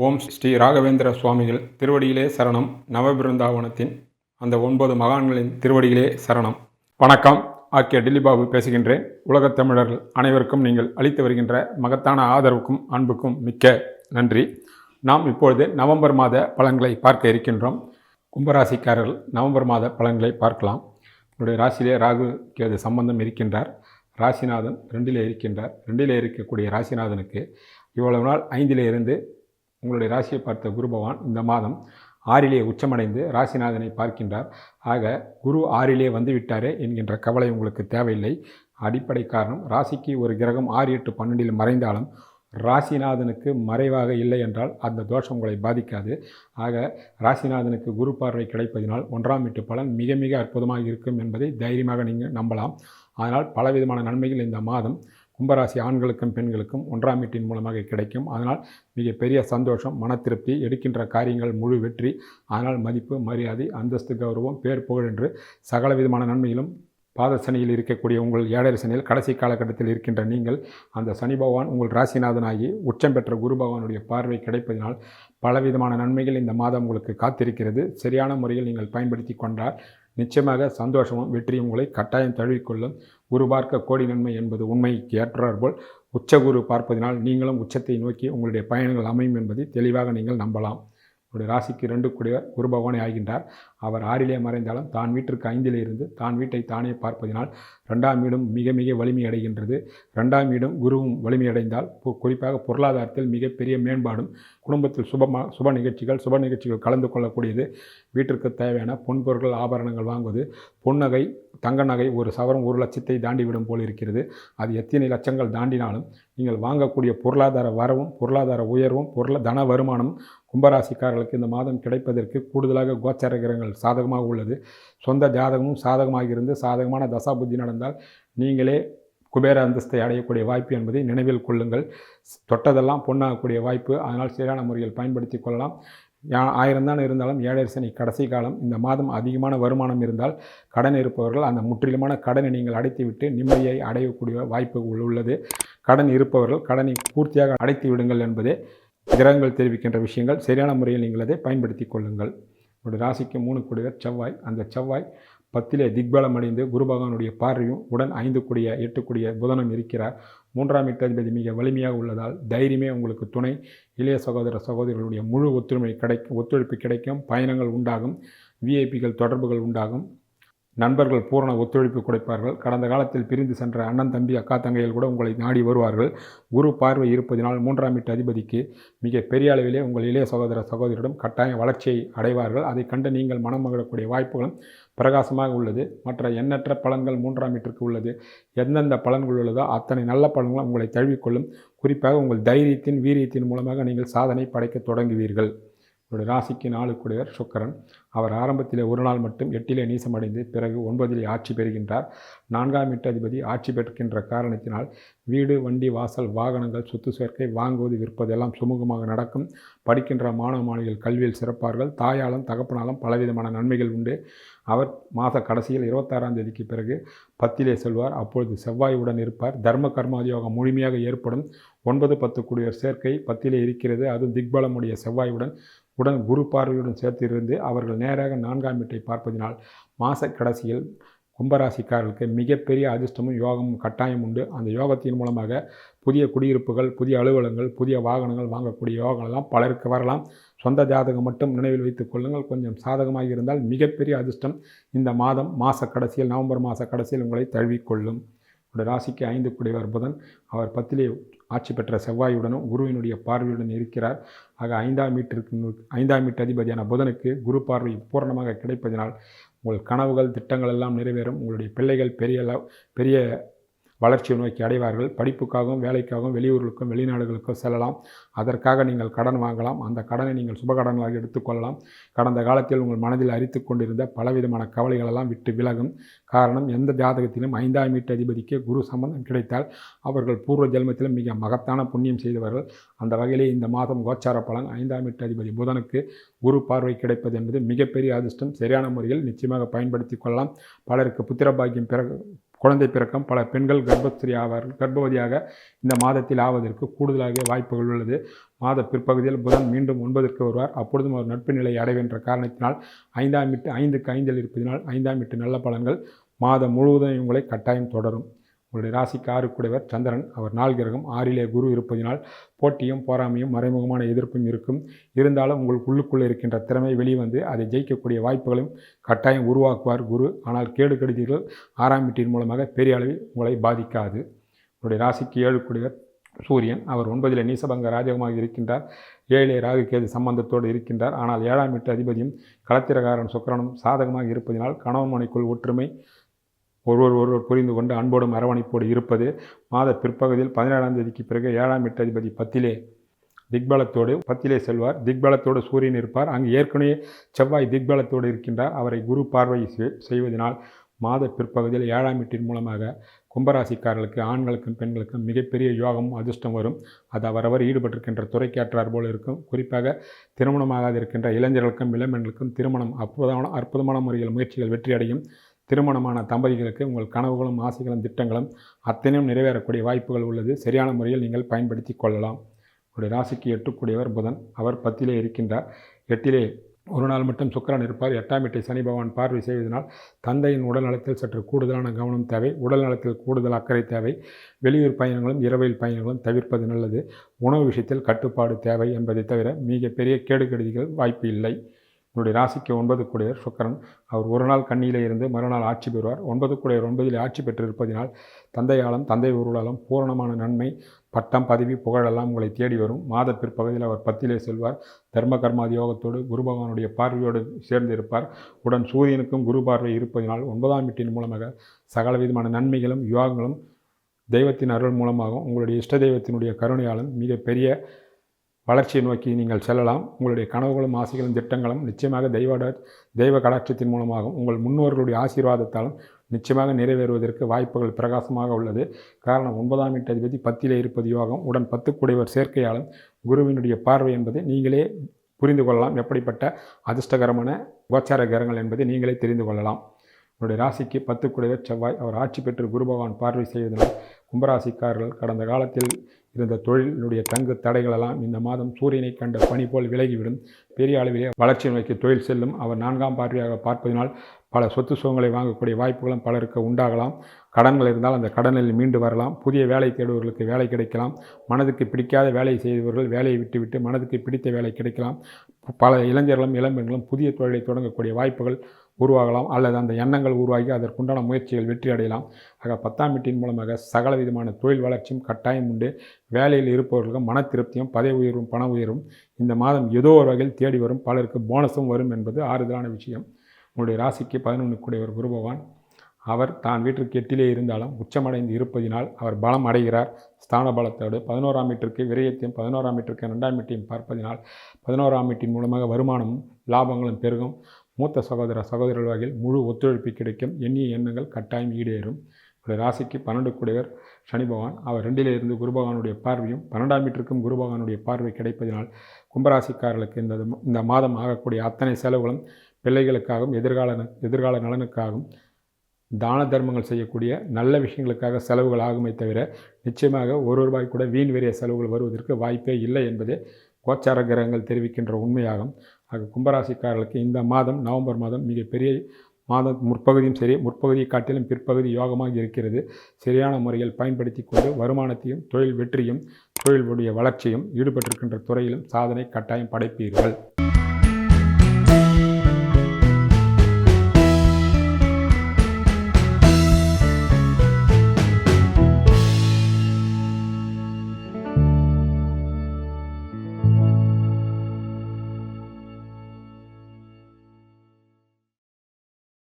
ஓம் ஸ்ரீ ராகவேந்திர சுவாமிகள் திருவடியிலே சரணம். நவபிருந்தாவனத்தின் அந்த ஒன்பது மகான்களின் திருவடியிலே சரணம். வணக்கம். ஆக்கிய டில்லிபாபு பேசுகின்றேன். உலகத் தமிழர்கள் அனைவருக்கும் நீங்கள் அளித்து வருகின்ற மகத்தான ஆதரவுக்கும் அன்புக்கும் மிக்க நன்றி. நாம் இப்பொழுது நவம்பர் மாத பலன்களை பார்க்க இருக்கின்றோம். கும்பராசிக்காரர்கள் நவம்பர் மாத பலன்களை பார்க்கலாம். உங்களுடைய ராசியிலே ராகு கேது சம்பந்தம் இருக்கின்றார். ராசிநாதன் ரெண்டிலே இருக்கின்றார். ரெண்டிலே இருக்கக்கூடிய ராசிநாதனுக்கு இவ்வளவு நாள் ஐந்திலே இருந்து உங்களுடைய ராசியை பார்த்த குரு பகவான் இந்த மாதம் ஆறிலே உச்சமடைந்து ராசிநாதனை பார்க்கின்றார். ஆக குரு ஆறிலே வந்துவிட்டாரே என்கின்ற கவலை உங்களுக்கு தேவையில்லை. அடிப்படை காரணம் ராசிக்கு ஒரு கிரகம் ஆறு எட்டு பன்னெண்டில் மறைந்தாலும் ராசிநாதனுக்கு மறைவாக இல்லை என்றால் அந்த தோஷம் உங்களை பாதிக்காது. ஆக ராசிநாதனுக்கு குரு பார்வை கிடைப்பதினால் ஒன்றாம் வீட்டு பலன் மிக மிக அற்புதமாக இருக்கும் என்பதை தைரியமாக நீங்கள் நம்பலாம். அதனால் பலவிதமான நன்மைகள் இந்த மாதம் கும்பராசி ஆண்களுக்கும் பெண்களுக்கும் ஒன்றாம் வீட்டின் மூலமாக கிடைக்கும். அதனால் மிகப்பெரிய சந்தோஷம் மன திருப்தி எடுக்கின்ற காரியங்கள் முழு வெற்றி அதனால் மதிப்பு மரியாதை அந்தஸ்து கௌரவம் பேர் புகழ் என்று சகல விதமான நன்மையிலும் பாத சனியில் இருக்கக்கூடிய உங்கள் ஏழரை சனியில் கடைசி காலகட்டத்தில் இருக்கின்ற நீங்கள் அந்த சனி பகவான் உங்கள் ராசிநாதனாகி உச்சம் பெற்ற குரு பகவானுடைய பார்வை கிடைப்பதனால் பலவிதமான நன்மைகள் இந்த மாதம் உங்களுக்கு காத்திருக்கிறது. சரியான முறையில் நீங்கள் பயன்படுத்தி கொண்டால் நிச்சயமாக சந்தோஷமும் வெற்றியும் உங்களை கட்டாயம் தழுவிக்கொள்ளும். குரு பார்க்க கோடி நன்மை என்பது உண்மைக்கு ஏற்றார் போல் உச்சகுரு பார்ப்பதினால் நீங்களும் உச்சத்தை நோக்கி உங்களுடைய பயணங்கள் அமையும் என்பதை தெளிவாக நீங்கள் நம்பலாம். உங்களுடைய ராசிக்கு ரெண்டு கூடிய குரு பகவானே ஆகின்றார். அவர் ஆறிலே மறைந்தாலும் தான் வீட்டிற்கு ஐந்திலே இருந்து தான் வீட்டை தானே பார்ப்பதினால் ரெண்டாம் வீடும் மிக மிக வலிமை அடைகின்றது ரெண்டாம் வீடும் குருவும் வலிமையடைந்தால் பொ- குறிப்பாக பொருளாதாரத்தில் மிகப்பெரிய மேம்பாடும் குடும்பத்தில் சுபமா சுப நிகழ்ச்சிகள் சுப நிகழ்ச்சிகள் கலந்து கொள்ளக்கூடியது. வீட்டிற்கு தேவையான பொன்பொருட்கள் ஆபரணங்கள் வாங்குவது பொன்னகை தங்க நகை ஒரு சவரம் ஒரு லட்சத்தை தாண்டிவிடும் போல் இருக்கிறது. அது எத்தனை லட்சங்கள் தாண்டினாலும் நீங்கள் வாங்கக்கூடிய பொருளாதார வரவும் பொருளாதார உயர்வும் பொருள தன வருமானம் கும்பராசிக்காரர்களுக்கு இந்த மாதம் கிடைப்பதற்கு கூடுதலாக கோச்சார கிரகங்கள் சாதகமாக உள்ளது. சொந்த ஜாதகமும் சாதகமாக இருந்து சாதகமான தசாபுத்தி நடந்தால் நீங்களே குபேர அந்தஸ்தை அடையக்கூடிய வாய்ப்பு என்பதை நினைவில் கொள்ளுங்கள். தொட்டதெல்லாம் பொண்ணாகக்கூடிய வாய்ப்பு. அதனால் சரியான முறையில் பயன்படுத்தி கொள்ளலாம். ஆயிரம் தான் இருந்தாலும் ஏழரை சனி கடைசி காலம். இந்த மாதம் அதிகமான வருமானம் இருந்தால் கடன் இருப்பவர்கள் அந்த முற்றிலுமான கடனை நீங்கள் அடைத்துவிட்டு நிம்மதியை அடையக்கூடிய வாய்ப்பு உள்ளது. கடன் இருப்பவர்கள் கடனை பூர்த்தியாக அடைத்து விடுங்கள் என்பதே கிரகங்கள் தெரிவிக்கின்ற விஷயங்கள் சரியான முறையில் நீங்கள் அதை பயன்படுத்தி கொள்ளுங்கள். உங்களுடைய ராசிக்கு மூணு கூடியவர் செவ்வாய். அந்த செவ்வாய் பத்திலே திக்பலம் அடைந்து குரு பகவானுடைய பார்வையும் உடன் ஐந்து கூடிய எட்டு கூடிய புதனம் இருக்கிறார். மூன்றாம் எட்டாதிபதி மிக வலிமையாக உள்ளதால் தைரியமே உங்களுக்கு துணை. இளைய சகோதர சகோதரிகளுடைய முழு ஒத்துழைமை கிடைக்கும் ஒத்துழைப்பு கிடைக்கும் பயணங்கள் உண்டாகும் விஐபிகள் தொடர்புகள் உண்டாகும். நண்பர்கள் பூரண ஒத்துழைப்பு கொடுப்பார்கள். கடந்த காலத்தில் பிரிந்து சென்ற அண்ணன் தம்பி அக்கா தங்கைகள் கூட உங்களை நாடி வருவார்கள். குரு பார்வை இருப்பதினால் மூன்றாம் வீட்டு அதிபதிக்கு மிக பெரிய அளவிலே உங்கள் இளைய சகோதர சகோதரிடம் கட்டாய வளர்ச்சியை அடைவார்கள். அதை கண்டு நீங்கள் மனம் மகிழக்கூடிய வாய்ப்புகளும் பிரகாசமாக உள்ளது. மற்ற எண்ணற்ற பலன்கள் மூன்றாம் வீட்டிற்கு உள்ளது. எந்தெந்த பலன்கள் உள்ளதோ அத்தனை நல்ல பலன்களும் உங்களை தழுவிக்கொள்ளும். குறிப்பாக உங்கள் தைரியத்தின் வீரியத்தின் மூலமாக நீங்கள் சாதனை படைக்க தொடங்குவீர்கள். இவருடைய ராசிக்கு நாலு சுக்கரன். அவர் ஆரம்பத்திலே ஒரு நாள் மட்டும் எட்டிலே நீசமடைந்து பிறகு ஒன்பதிலே ஆட்சி பெறுகின்றார். நான்காம் வீட்டு அதிபதி ஆட்சி பெறுகின்ற காரணத்தினால் வீடு வண்டி வாசல் வாகனங்கள் சொத்து சேர்க்கை வாங்குவது விற்பது எல்லாம் சுமூகமாக நடக்கும். படிக்கின்ற மாணவ மாணவிகள் கல்வியில் சிறப்பார்கள். தாயாலும் தகப்பனாலும் பலவிதமான நன்மைகள் உண்டு. அவர் மாத கடைசியில் இருபத்தாறாம் தேதிக்கு பிறகு பத்திலே செல்வார். அப்பொழுது செவ்வாயுடன் இருப்பார். தர்ம கர்மாதியோகம் முழுமையாக ஏற்படும். ஒன்பது பத்து குடியர் சேர்க்கை பத்திலே இருக்கிறது. அது திக்பலமுடைய செவ்வாயுடன் உடன் குரு பார்வையுடன் சேர்த்து இருந்து அவர்கள் நேராக நான்காம் வீட்டை பார்ப்பதினால் மாத கடைசியில் கும்பராசிக்காரர்களுக்கு மிகப்பெரிய அதிர்ஷ்டமும் யோகமும் கட்டாயம் உண்டு. அந்த யோகத்தின் மூலமாக புதிய குடியிருப்புகள் புதிய அலுவலகங்கள் புதிய வாகனங்கள் வாங்கக்கூடிய யோகங்கள்லாம் பலருக்கு வரலாம். சொந்த ஜாதகம் மட்டும் நினைவில் வைத்துக் கொள்ளுங்கள். கொஞ்சம் சாதகமாக இருந்தால் மிகப்பெரிய அதிர்ஷ்டம் இந்த மாதம் மாத கடைசியில் நவம்பர் மாத கடைசியில் உங்களை தழுவிக்கொள்ளும் உங்களுடைய ராசிக்கு ஐந்து குடிவர் புதன். அவர் பத்திலே ஆட்சி பெற்ற செவ்வாயுடனும் குருவினுடைய பார்வையுடன் இருக்கிறார். ஆக ஐந்தாம் வீட்டிற்கு ஐந்தாம் வீட்டு அதிபதியான புதனுக்கு குரு பார்வை பூரணமாக கிடைப்பதினால் உங்கள் கனவுகள் திட்டங்கள் எல்லாம் நிறைவேறும். உங்களுடைய பிள்ளைகள் பெரிய பெரிய வளர்ச்சியை நோக்கி அடைவார்கள். படிப்புக்காகவும் வேலைக்காகவும் வெளியூர்களுக்கும் வெளிநாடுகளுக்கும் செல்லலாம். அதற்காக நீங்கள் கடன் வாங்கலாம். அந்த கடனை நீங்கள் சுபகடன்களாக எடுத்துக்கொள்ளலாம் கடந்த காலத்தில் உங்கள் மனதில் அரித்து கொண்டிருந்த பலவிதமான கவலைகளெல்லாம் விட்டு விலகும். காரணம் எந்த ஜாதகத்திலும் ஐந்தாம் வீட்டு அதிபதிக்கு குரு சம்பந்தம் கிடைத்தால் அவர்கள் பூர்வ ஜென்மத்திலும் மிக மகத்தான புண்ணியம் செய்தவர்கள். அந்த வகையிலே இந்த மாதம் கோச்சார பலன். ஐந்தாம் வீட்டு அதிபதி புதனுக்கு குரு பார்வை கிடைப்பது என்பது மிகப்பெரிய அதிர்ஷ்டம். சரியான முறையில் நிச்சயமாக பயன்படுத்தி கொள்ளலாம். பலருக்கு புத்திரபாகியம் பிறகு குழந்தை பிறக்கம் பல பெண்கள் கர்ப்பஸ்திரி ஆவார்கள் கர்ப்பவதியாக இந்த மாதத்தில் ஆவதற்கு கூடுதலாக வாய்ப்புகள் உள்ளது. மாத பிற்பகுதியில் புதன் மீண்டும் ஒன்பதற்கு வருவார். அப்பொழுதும் அவர் நட்பு நிலை அடைவென்ற காரணத்தினால் ஐந்தாம் வீட்டு ஐந்துக்கு ஐந்தில் இருப்பதினால் ஐந்தாம் விட்டு நல்ல பலன்கள் மாதம் முழுவதும் உங்களை கட்டாயம் தொடரும். உங்களுடைய ராசிக்கு ஆறுக்குடையவர் சந்திரன். அவர் நாள் கிரகம் ஆறிலே குரு இருப்பதினால் போட்டியும் போராமையும் மறைமுகமான எதிர்ப்பும் இருக்கும். இருந்தாலும் உங்களுக்கு உள்ளுக்குள்ளே இருக்கின்ற திறமை வெளிவந்து அதை ஜெயிக்கக்கூடிய வாய்ப்புகளும் கட்டாயம் உருவாக்குவார் குரு. ஆனால் கேடு கெடுதிகள் ஆறாம் வீட்டின் மூலமாக பெரிய அளவில் உங்களை பாதிக்காது. உங்களுடைய ராசிக்கு ஏழுக்குடையவர் சூரியன். அவர் ஒன்பதில் நீசபங்க ராஜகமாக இருக்கின்றார். ஏழிலே ராகு கேது சம்பந்தத்தோடு இருக்கின்றார். ஆனால் ஏழாம் வீட்டு அதிபதியும் களத்திரகாரன் சுக்கரனும் சாதகமாக இருப்பதினால் கணவன் மனைக்குள் ஒற்றுமை ஒருவர் ஒருவர் புரிந்து கொண்டு அன்போடும் அரவணைப்போடு இருப்பது மாத பிற்பகுதியில் பதினேழாம் தேதிக்கு பிறகு ஏழாம் எட்டதிபதி பத்திலே திக்பலத்தோடு பத்திலே செல்வார். திக்பலத்தோடு சூரியன் இருப்பார். அங்கு ஏற்கனவே செவ்வாய் திக்பலத்தோடு இருக்கின்றார். அவரை குரு பார்வை செய்- செய்வதனால் மாத பிற்பகுதியில் ஏழாம் வீட்டின் மூலமாக கும்பராசிக்காரர்களுக்கு ஆண்களுக்கும் பெண்களுக்கும் மிகப்பெரிய யோகம் அதிர்ஷ்டம் வரும். அது அவரவர் ஈடுபட்டிருக்கின்ற துறைக்கேற்றார் போல இருக்கும். குறிப்பாக திருமணமாகாது இருக்கின்ற இளைஞர்களுக்கும் இளம்பெண்களுக்கும் திருமணம் அற்புதமான அற்புதமான முறையில் முயற்சிகள் வெற்றியடையும். திருமணமான தம்பதிகளுக்கு உங்கள் கனவுகளும் ஆசைகளும் திட்டங்களும் அத்தனையும் நிறைவேறக்கூடிய வாய்ப்புகள் உள்ளது. சரியான முறையில் நீங்கள் பயன்படுத்தி கொள்ளலாம். உங்களுடைய ராசிக்கு எட்டுக்கூடியவர் புதன். அவர் பத்திலே இருக்கின்றார். எட்டிலே ஒரு நாள் மட்டும் சுக்கரன் இருப்பார். எட்டாம் வீட்டை சனி பகவான் பார்வை செய்வதனால் தந்தையின் உடல் நலத்தில் சற்று கூடுதலான கவனம் தேவை. உடல் நலத்தில் கூடுதல் அக்கறை தேவை. வெளியூர் பயணங்களும் இரவில் பயணங்களும் தவிர்ப்பது நல்லது. உணவு விஷயத்தில் கட்டுப்பாடு தேவை என்பதை தவிர மிக பெரிய கேடுகெடுதிகள் வாய்ப்பு இல்லை. உங்களுடைய ராசிக்கு ஒன்பது கூடையர் சுக்கரன். அவர் ஒரு நாள் கண்ணியிலே இருந்து மறுநாள் ஆட்சி பெறுவார். ஒன்பது கூடையர் ஒன்பதில் ஆட்சி பெற்றிருப்பதினால் தந்தையாலும் தந்தை உருளாலும் பூரணமான நன்மை பட்டம் பதவி புகழெல்லாம் உங்களை தேடி வரும். மாத பிற்பகுதியில் அவர் பத்திலே செல்வார். தர்ம கர்மாதி யோகத்தோடு குரு பகவானுடைய பார்வையோடு சேர்ந்து இருப்பார். உடன் சூரியனுக்கும் குரு பார்வை இருப்பதினால் ஒன்பதாம் வீட்டின் மூலமாக சகல விதமான நன்மைகளும் யோகங்களும் தெய்வத்தின் அருள் மூலமாகவும் உங்களுடைய இஷ்ட தெய்வத்தினுடைய கருணையாலும் மிகப்பெரிய வளர்ச்சியை நோக்கி நீங்கள் செல்லலாம். உங்களுடைய கனவுகளும் ஆசைகளும் திட்டங்களும் நிச்சயமாக தெய்வட தெய்வ கடாட்சத்தின் மூலமாகவும் உங்கள் முன்னோர்களுடைய ஆசீர்வாதத்தாலும் நிச்சயமாக நிறைவேறுவதற்கு வாய்ப்புகள் பிரகாசமாக உள்ளது. காரணம் ஒன்பதாம் வீட்டு அதிபதி பத்திலே இருப்பது யோகம். உடன் பத்துக்குடையவர் சேர்க்கையாலும் குருவினுடைய பார்வை என்பதை நீங்களே புரிந்து கொள்ளலாம். எப்படிப்பட்ட அதிர்ஷ்டகரமான கோச்சார கிரகங்கள் என்பதை நீங்களே தெரிந்து கொள்ளலாம். உங்களுடைய ராசிக்கு பத்துக்குடையவர் செவ்வாய். அவர் ஆட்சி பெற்று குரு பகவான் பார்வை செய்வதனால் கும்பராசிக்காரர்கள் கடந்த காலத்தில் இருந்த தொழிலினுடைய தங்கு தடைகளெல்லாம் இந்த மாதம் சூரியனை கண்ட பனி போல் விலகிவிடும். பெரிய அளவிலே வளர்ச்சி நோக்கி தொழில் செல்லும். அவர் நான்காம் பார்வையாக பார்ப்பதினால் பல சொத்து சுகங்களை வாங்கக்கூடிய வாய்ப்புகளும் பலருக்கு உண்டாகலாம். கடன்கள் இருந்தால் அந்த கடனில் மீண்டு வரலாம். புதிய வேலை தேடுபவர்களுக்கு வேலை கிடைக்கலாம். மனதுக்கு பிடிக்காத வேலையை செய்தவர்கள் வேலையை விட்டுவிட்டு மனதுக்கு பிடித்த வேலை கிடைக்கலாம். பல இளைஞர்களும் இளம்பெண்களும் புதிய தொழிலை தொடங்கக்கூடிய வாய்ப்புகள் உருவாகலாம் அல்லது அந்த எண்ணங்கள் உருவாகி அதற்குண்டான முயற்சிகள் வெற்றி அடையலாம். ஆக பத்தாம் வீட்டின் மூலமாக சகல விதமான தொழில் வளர்ச்சியும் கட்டாயம் உண்டு. வேலையில் இருப்பவர்களுக்கு மன திருப்தியும் பதவி உயர்வும் பண உயர்வும் இந்த மாதம் ஏதோ ஒரு வகையில் தேடி வரும். பலருக்கு போனஸும் வரும் என்பது ஆறுதலான விஷயம். உங்களுடைய ராசிக்கு பதினொன்று கூடிய குரு பகவான் அவர் தான் வீட்டிற்கு எட்டிலே இருந்தாலும் உச்சமடைந்து இருப்பதினால் அவர் பலம் அடைகிறார். ஸ்தான பலத்தோடு பதினோராம் வீட்டிற்கு விரயத்தையும் பதினோராம் வீட்டிற்கு ரெண்டாம் வீட்டையும் பார்ப்பதினால் பதினோராம் வீட்டின் மூலமாக வருமானமும் லாபங்களும் பெருகும். மூத்த சகோதர சகோதரர்கள் வகையில் முழு ஒத்துழைப்பு கிடைக்கும். எண்ணிய எண்ணங்கள் கட்டாயம் ஈடேறும். ஒரு ராசிக்கு பன்னெண்டு கூடியவர் சனி பகவான். அவர் ரெண்டிலிருந்து குரு பகவானுடைய பார்வையும் பன்னெண்டாம் வீட்டிற்கும் குரு பகவானுடைய பார்வை கிடைப்பதினால் கும்பராசிக்காரர்களுக்கு இந்த இந்த மாதம் ஆகக்கூடிய அத்தனை செலவுகளும் பிள்ளைகளுக்காகவும் எதிர்கால எதிர்கால நலனுக்காகவும் தான தர்மங்கள் செய்யக்கூடிய நல்ல விஷயங்களுக்காக செலவுகள் ஆகுமே தவிர நிச்சயமாக ஒரு ரூபாய் கூட வீண் வெறிய செலவுகள் வருவதற்கு வாய்ப்பே இல்லை என்பதே கோச்சார கிரகங்கள் தெரிவிக்கின்ற உண்மையாகும். ஆக கும்பராசிக்காரர்களுக்கு இந்த மாதம் நவம்பர் மாதம் மிகப்பெரிய மாதம் முற்பகுதியும் சரி முற்பகுதியை காட்டிலும் பிற்பகுதி யோகமாக இருக்கிறது. சரியான முறையில் பயன்படுத்தி கொண்டு வருமானத்தையும் தொழில் வெற்றியும் தொழிலுடைய வளர்ச்சியும் ஈடுபட்டிருக்கின்ற துறையிலும் சாதனை கட்டாயம் படைப்பீர்கள்.